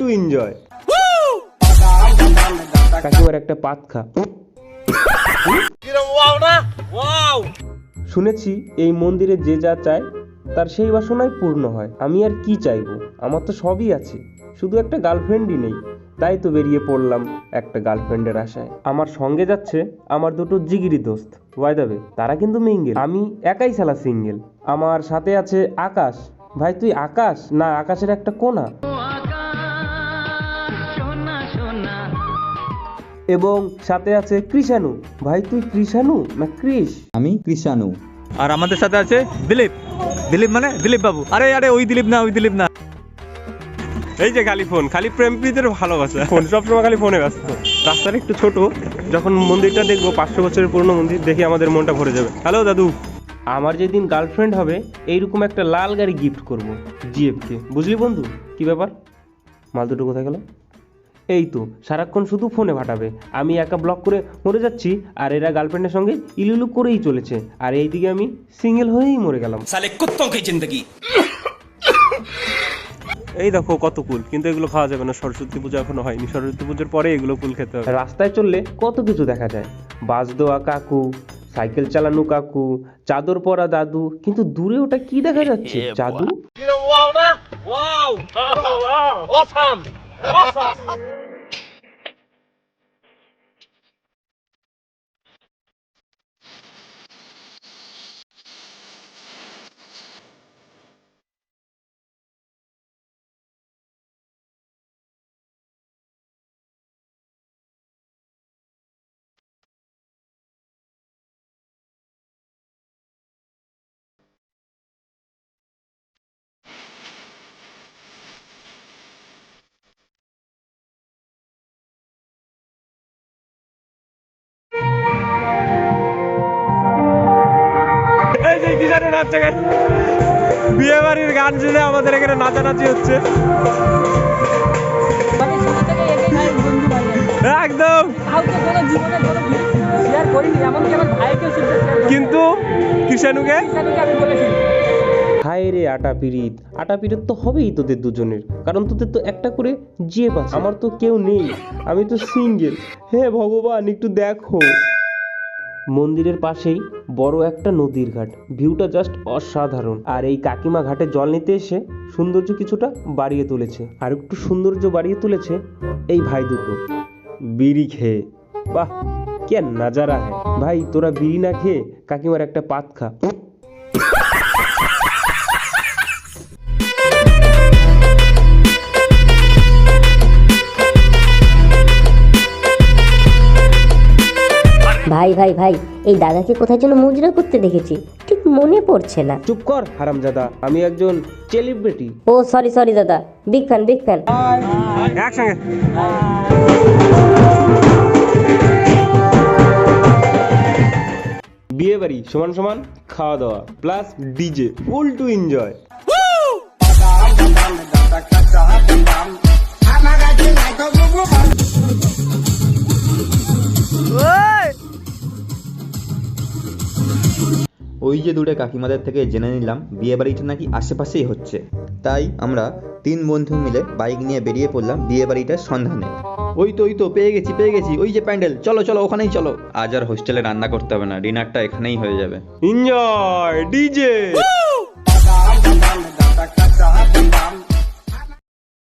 To enjoy কাকিমার একটা পাত খা। শুনেছি এই মন্দিরে যে যা চায় তার সেই বাসনাই পূর্ণ হয়। আমি আর কি চাইব? আমার তো সবই আছে। শুধু একটা গার্লফ্রেন্ডই নেই। তাই তো বেরিয়ে পড়লাম একটা গার্লফ্রেন্ডের আশায়। আমার সঙ্গে যাচ্ছে আমার দুটো জিগিরি দোস্ত। ওয়াইদাবে তারা কিন্তু মিঙ্গেল আমি একাই সালা সিঙ্গেল আমার সাথে আছে আকাশ। ভাই তুই আকাশ? না আকাশের একটা কোনা। এবং সাথে আছে কৃষাণু। ভাই তুই কৃষাণু না কৃষ? আমি কৃষাণু। আর আমাদের সাথে আছে দিলীপ। দিলীপ মানে দিলীপ বাবু। আরে আরে ওই দিলীপ না ওই দিলীপ না। এই যে খালি ফোন খালি প্রেম প্রীতির ভালোবাসা। ফোন সবসময় খালি ফোনে ব্যস্ত। রাস্তাটা একটু ছোট যখন মন্দিরটা দেখব পাঁচশো বছরের পুরনো মন্দির দেখে আমাদের মনটা ভরে যাবে। হ্যালো দাদু। আমার যেদিন গার্লফ্রেন্ড হবে এইরকম একটা লাল গাড়ি গিফট করব জিএফকে বুঝলি বন্ধু? কি ব্যাপার? মাল দুটো কোথায় গেল? এই তো সারাক্ষণ শুধু ফোনে ভাটাবে আমি একা ব্লক করে মরে যাচ্ছি আর এরা গার্লফ্রেন্ডের সঙ্গে ইলুলু করেই চলেছে আর এইদিকে আমি সিঙ্গেল হয়েই মরে গেলাম साले कुत्तों की जिंदगी এই দেখো কত কুল কিন্তু এগুলো খাওয়া যাবে না সরস্বতী পুজো এখনো হয়নি সরস্বতী পুজোর পরে এগুলো কুল খেতে হবে রাস্তায় চললে কত কিছু দেখা যায় বাস দেওয়া কাকু সাইকেল চালানো কাকু চাদর পরা দাদু কিন্তু দূরে ওটা কি দেখা যাচ্ছে জাদু জানে নাচছে বিয়ে বাড়ির গান শুনে আমাদের এখানে নাচানাচি হচ্ছে। মানে। একদম। কিন্তু কৃষাণুকে হায় রে আটা পিরিত আটা পিরিত তো হবেই তোদের দুজনের কারণ তোদের তো একটা করে জিএফ আছে। আমার তো কেউ নেই আমি তো সিঙ্গেল হে ভগবান একটু দেখো। মন্দিরের পাশেই বড় একটা নদীর ঘাট। ভিউটা জাস্ট অসাধারণ। আর এই কাকিমা ঘাটে জল নিতে এসে সৌন্দর্য কিছুটা বাড়িয়ে তুলেছে। আর একটু সৌন্দর্য বাড়িয়ে তুলেছে এই ভাই দুটো। বিড়ি খেয়ে। বাহ কেন নাজারা হ্যাঁ। ভাই, তোরা বিড়ি না খেয়ে কাকিমার একটা পাত খা। ভাই ভাই ভাই এই দাদাকে কোথায় যেন মুজরা করতে দেখেছি। ঠিক মনে পড়ছে না। চুপ কর হারামজাদা। আমি একজন সেলিব্রিটি ও সরি সরি দাদা। বিগ ফ্যান বিগ ফ্যান একসঙ্গে। বিয়ে বাড়ি সমান সমান খাওয়া দাওয়া plus DJ full to enjoy ওই যে দূরে কাকিমাদের থেকে জেনে নিলাম বিয়ে বাড়িটা নাকি আশেপাশেই হচ্ছে। তাই আমরা তিন বন্ধু মিলে বাইক নিয়ে বেরিয়ে পড়লাম বিয়ে বাড়িটার সন্ধানে। ওই তো ওই তো পেয়ে গেছি পেয়ে গেছি ওই যে প্যান্ডেল চলো চলো ওখানেই চলো। আজ আর হোস্টেলে রান্না করতে হবে না ডিনারটা এখানেই হয়ে যাবে। Enjoy DJ!